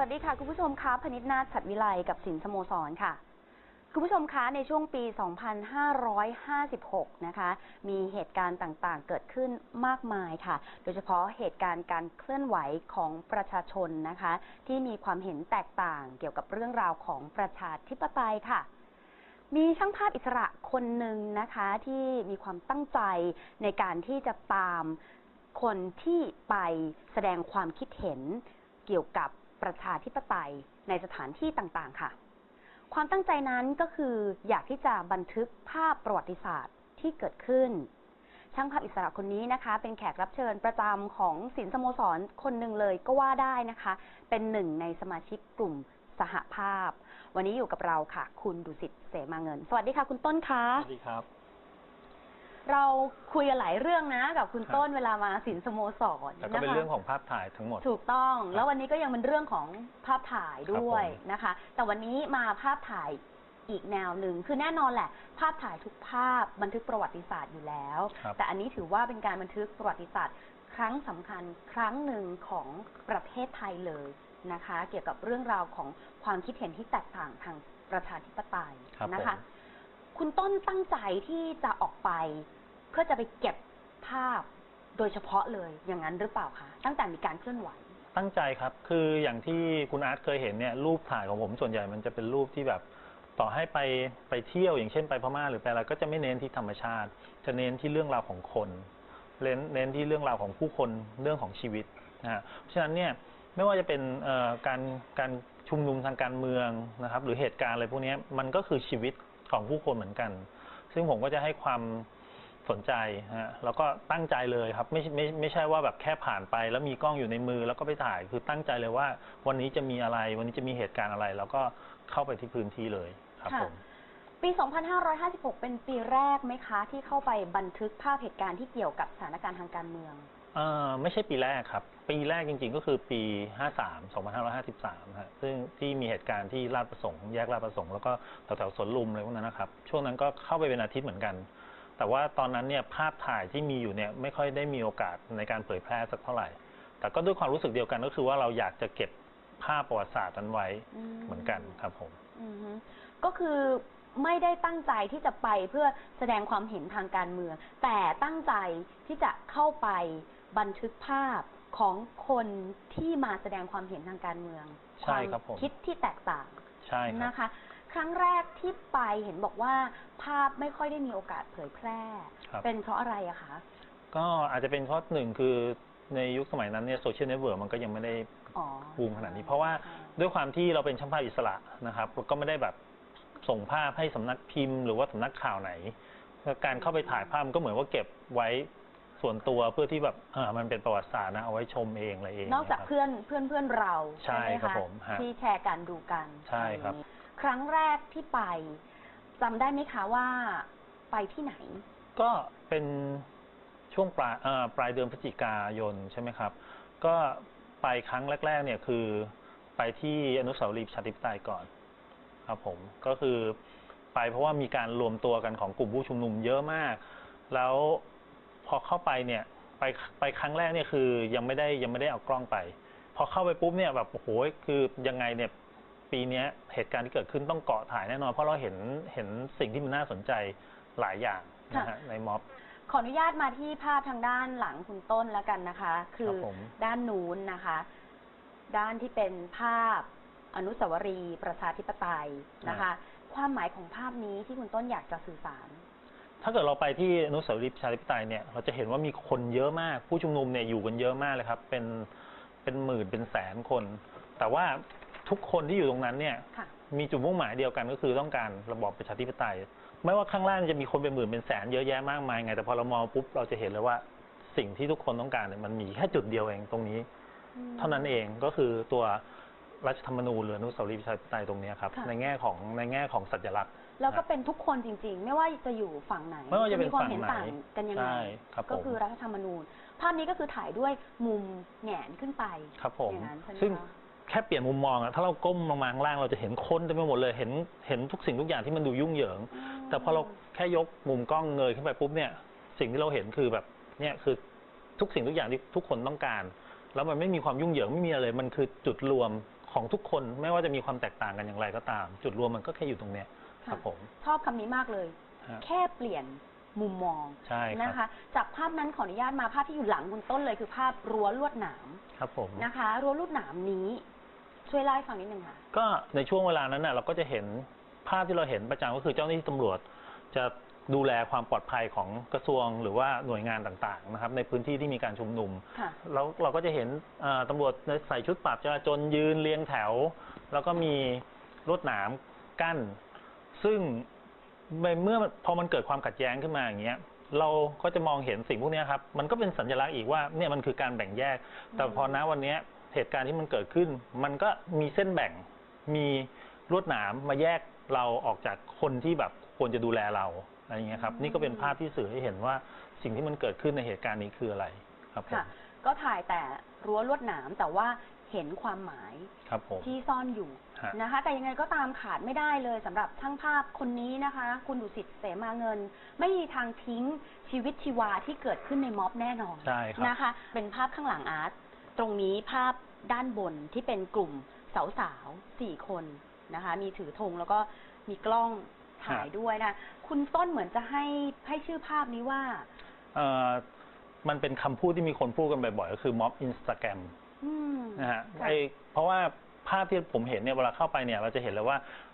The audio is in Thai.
วัสดีค่ะ คุณผู้ชมคะพนิษนาฉัดวิไลกับสินสโมสรค่ะ คุณผู้ชมคะในช่วงปี 2556 นะคะ มีเหตุการณ์ต่างๆ เกิดขึ้นมากมายค่ะ โดยเฉพาะเหตุการณ์การเคลื่อนไหวของประชาชนนะคะ ที่มีความเห็นแตกต่างเกี่ยวกับเรื่องราวของประชาธิปไตยค่ะมีช่างภาพอิสระคนหนึ่งนะคะที่มีความตั้งใจในการที่จะตามคนที่ไปแสดงความคิดเห็นเกี่ยวกับ ประชาธิปไตยในสถานที่ต่างๆ ค่ะ ความตั้งใจนั้นก็คืออยากที่จะบันทึกภาพประวัติศาสตร์ที่เกิดขึ้น ช่างภาพอิสระคนนี้นะคะ เป็นแขกรับเชิญประจำของศิลสโมสรคนหนึ่งเลยก็ว่าได้นะคะ เป็นหนึ่งในสมาชิกกลุ่มสหภาพ วันนี้อยู่กับเราค่ะ คุณดุสิตเสมาเงิน สวัสดีค่ะ คุณต้นคะสวัสดีครับ เราคุยกันหลายเรื่องนะ กับคุณครับต้นเวลามาศิลป์สโมสรแล้วก็เป็นนะคะเรื่องของภาพถ่ายทั้งหมด ถูกต้องครับแล้ววันนี้ก็ยังเป็นเรื่องของภาพถ่ายด้วยครับผมนะคะ แต่วันนี้มาภาพถ่ายอีกแนวหนึ่งคือแน่นอนแหละ ภาพถ่ายทุกภาพบันทึกประวัติศาสตร์อยู่แล้วครับแต่อันนี้ถือว่าเป็นการบันทึกประวัติศาสตร์ ครั้งสำคัญครั้งหนึ่งของประเทศไทยเลยนะคะ เกี่ยวกับเรื่องราวของความคิดเห็นที่แตกต่างทางประชาธิปไตยครับนะผมคะ คุณต้นตั้งใจที่จะออกไป เพื่อจะไปเก็บภาพโดยเฉพาะเลยอย่างนั้นหรือเปล่าคะตั้งแต่มีการเคลื่อนไหว ตั้งใจครับคืออย่างที่คุณอาร์ตเคยเห็นเนี่ยรูปถ่ายของผมส่วนใหญ่มันจะเป็นรูปที่แบบต่อให้ไปไปเที่ยวอย่างเช่นไปพม่าหรือไปอะไรก็จะไม่เน้นที่ธรรมชาติ จะเน้นที่เรื่องราวของคนเน้นเน้นที่เรื่องราวของผู้คนเรื่องของชีวิตนะฮะเพราะฉะนั้นเนี่ยไม่ว่าจะเป็นการการชุมนุมทางการเมืองนะครับ หรือเหตุการณ์อะไรพวกนี้มันก็คือชีวิตของผู้คนเหมือนกัน ซึ่งผมก็จะให้ความ สนใจฮะแล้วก็ตั้งใจเลยครับไม่ไม่ไม่ใช่ว่าแบบแค่ผ่านไป แล้วมีกล้องอยู่ในมือแล้วก็ไปถ่ายคือตั้งใจเลยว่า วันนี้จะมีอะไร วันนี้จะมีเหตุการณ์อะไร แล้วก็เข้าไปที่พื้นที่เลยครับค่ะผมปี 2556 เป็นปีแรกไหมคะที่เข้าไปบันทึกภาพเหตุการณ์ที่เกี่ยวกับสถานการณ์ทางการเมืองเอ่อไม่ใช่ปีแรกครับ ปีแรกจริง ๆ ก็คือปี 53 2553 ฮะ ซึ่งที่มีเหตุการณ์ที่ลาดประสงค์ แยกลาดประสงค์ แล้วก็แถวๆสวนลุมอะไรพวกนั้นนะครับ ช่วงนั้นก็เข้าไปเป็นอาทิตย์เหมือนกัน แต่ว่าตอนนั้นเนี่ยภาพถ่ายที่มีอยู่เนี่ยไม่ค่อยได้มีโอกาสในการเผยแพร่สักเท่าไหร่ แต่ก็ด้วยความรู้สึกเดียวกันก็คือว่าเราอยากจะเก็บภาพประวัติศาสตร์นั้นไว้อืมเหมือนกันครับผมอือฮึก็คือไม่ได้ตั้งใจที่จะไปเพื่อแสดงความเห็นทางการเมือง แต่ตั้งใจที่จะเข้าไปบันทึกภาพของคนที่มาแสดงความเห็นทางการเมืองใช่ครับผมวามคิดที่แตกต่างใช่ครับนะคะ ครั้งแรกที่ไปเห็นบอกว่า ภาพไม่ค่อยได้มีโอกาสเผยแพร่ ครับ เป็นเพราะอะไรอะคะ ก็อาจจะเป็นเพราะหนึ่งคือในยุคสมัยนั้นเนี่ยโซเชียลเน็ตเวิร์กมันก็ยังไม่ได้อ๋อ บูมขนาดนี้ เพราะว่าด้วยความที่เราเป็นช่างภาพอิสระนะครับเราก็ไม่ได้แบบส่งภาพให้สำนักพิมพ์ หรือว่าสำนักข่าวไหนการเข้าไปถ่ายภาพมันก็เหมือนว่าเก็บไว้ส่วนตัวเพื่อที่แบบเออมันเป็นประวัติศาสตร์นะเอาไว้ชมเองอะไรเองนอกจากะครับ เพื่อนเพื่อนเพื่อนเราใช่ไหมครับคะผมฮะที่แชร์กันดูกันใช่ครับ อะไอย่างนี้ ครั้งแรกที่ไปจำได้ไหมคะว่าไปที่ไหน ก็เป็นช่วงปลายเอ่อปลายเดือนพฤศจิกายนใช่ไหมครับ ก็ไปครั้งแรก ๆ เนี่ยคือไปที่อนุสาวรีย์ประชาธิปไตยก่อน ครับผมก็คือไปเพราะว่ามีการรวมตัวกันของกลุ่มผู้ชุมนุมเยอะมาก แล้วพอเข้าไปเนี่ยไปไปครั้งแรกเนี่ยคือยังไม่ได้ยังไม่ได้เอากล้องไป พอเข้าไปปุ๊บเนี่ยแบบโอ้โหคือยังไงเนี่ย ปีเนี้ยเหตุการณ์ที่เกิดขึ้นต้องเกาะถ่ายแน่นอน เพราะเราเห็นเห็นสิ่งที่มันน่าสนใจหลายอย่างนะฮะในม็อบ ขออนุญาตมาที่ภาพทางด้านหลังคุณต้นแล้วกันนะคะ คืคอรับผม ด้านนู้นนะคะ ด้านที่เป็นภาพอนุสาวรีย์ประชาธิปไตยนะคะ ความหมายของภาพนี้ที่คุณต้นอยากจะสื่อสาร ถ้าเกิดเราไปที่อนุสาวรีย์ประชาธิปไตยเนี่ยเราจะเห็นว่ามีคนเยอะมาก ผู้ชุมนุมเนี่ยอยู่กันเยอะมากเลยครับ เป็นเป็นหมื่นเป็นแสนคน แต่ว่า ทุกคนที่อยู่ตรงนั้นเนี่ย ค่ะ มีจุดมุ่งหมายเดียวกันก็คือต้องการระบอบประชาธิปไตย ไม่ว่าข้างล่างจะมีคนเป็นหมื่นเป็นแสนเยอะแยะมากมายไง แต่พอเรามองปุ๊บเราจะเห็นเลยว่าสิ่งที่ทุกคนต้องการเนี่ยมันมีแค่จุดเดียวเองตรงนี้ เท่านั้นเองก็คือตัวรัฐธรรมนูญหรืออนุสาวรีย์ประชาธิปไตยตรงเนี้ยครับ ค่ะ ในแง่ของในแง่ของสัญลักษณ์ แล้วก็เป็นทุกคนจริง ๆ ไม่ว่าจะอยู่ฝั่งไหนไม่ว่าจะเป็นมีความฝั่งเห็นไหนต่างกันยังไง ใช่ครับก็ผม คือรัฐธรรมนูญ ภาพนี้ก็คือถ่ายด้วยมุมแหงนขึ้นไปครับผม อย่างนั้นใช่ไหมซึ่งคะ แค่เปลี่ยนมุมมองอะถ้าเราก้มลงมาข้างล่างเราจะเห็นคนเต็มไปหมดเลยเห็นเห็นทุกสิ่งทุกอย่างที่มันดูยุ่งเหยิง แต่พอเราแค่ยกมุมกล้องเงยขึ้นไปปุ๊บเนี่ย สิ่งที่เราเห็นคือแบบเนี่ยคือทุกสิ่งทุกอย่างที่ทุกคนต้องการ แล้วมันไม่มีความยุ่งเหยิงไม่มีอะไรมันคือจุดรวมของทุกคนไม่ว่าจะมีความแตกต่างกันอย่างไรก็ตาม จุดรวมมันก็แค่อยู่ตรงเนี้ยครับผม ชอบคำนี้มากเลย ฮะแค่เปลี่ยนมุมมองใช่คนะรับคะ จากภาพนั้นขออนุญาตมาภาพที่อยู่หลังคุณต้นเลยคือภาพรั้วลวดหนามครับผม นะคะ รั้วลวดหนามนี้ ช่วยเล่าให้ฟังนิดนึงค่ะ ก็ในช่วงเวลานั้นน่ะเราก็จะเห็นภาพที่เราเห็นประจำก็คือเจ้าหน้าที่ตำรวจ จะดูแลความปลอดภัยของกระทรวงหรือว่าหน่วยงานต่างๆนะครับ ในพื้นที่ที่มีการชุมนุมค่ะ แล้วเราก็จะเห็นเอ่อตำรวจใส่ชุดปราบจราจรยืนเรียงแถว แล้วก็มีรถหนามกั้น ซึ่งเมื่อพอมันเกิดความขัดแย้งขึ้นมาอย่างเงี้ยเราก็จะมองเห็นสิ่งพวกเนี้ยครับ มันก็เป็นสัญลักษณ์อีกว่าเนี่ยมันคือการแบ่งแยก แต่พอณวันเนี้ย เหตุการณ์ที่มันเกิดขึ้น มันก็มีเส้นแบ่งมีลวดหนามมาแยกเราออกจากคนที่แบบควรจะดูแลเราอะไรอย่างเงี้ยครับอืมนี่ก็เป็นภาพที่สื่อให้เห็นว่าสิ่งที่มันเกิดขึ้นในเหตุการณ์นี้คืออะไรครับผม ค่ะ ก็ถ่ายแต่รั้วลวดหนามแต่ว่าเห็นความหมายครับผม ที่ซ่อนอยู่ฮะ นะคะ แต่ยังไงก็ตามขาดไม่ได้เลยสำหรับช่างภาพคนนี้นะคะ คุณดุสิตเสมาเงิน ไม่มีทางทิ้งชีวิตชีวาที่เกิดขึ้นในม็อบแน่นอนใช่ครับ นะคะ เป็นภาพข้างหลังอาร์ต ตรงนี้ภาพด้านบนที่เป็นกลุ่มสาวๆสี่คนนะคะ มีถือธงแล้วก็มีกล้องถ่ายด้วยนะ คุณต้นเหมือนจะให้ให้ชื่อภาพนี้ว่าเอ่อมันเป็นคำพูดที่มีคนพูดกันบ่อยๆก็คือม็อบอินสตาแกรมอืมนะฮะค่ะไอเพราะว่าภาพที่ผมเห็นเนี่ยเวลาเข้าไปเนี่ย เราจะเห็นเลยว่า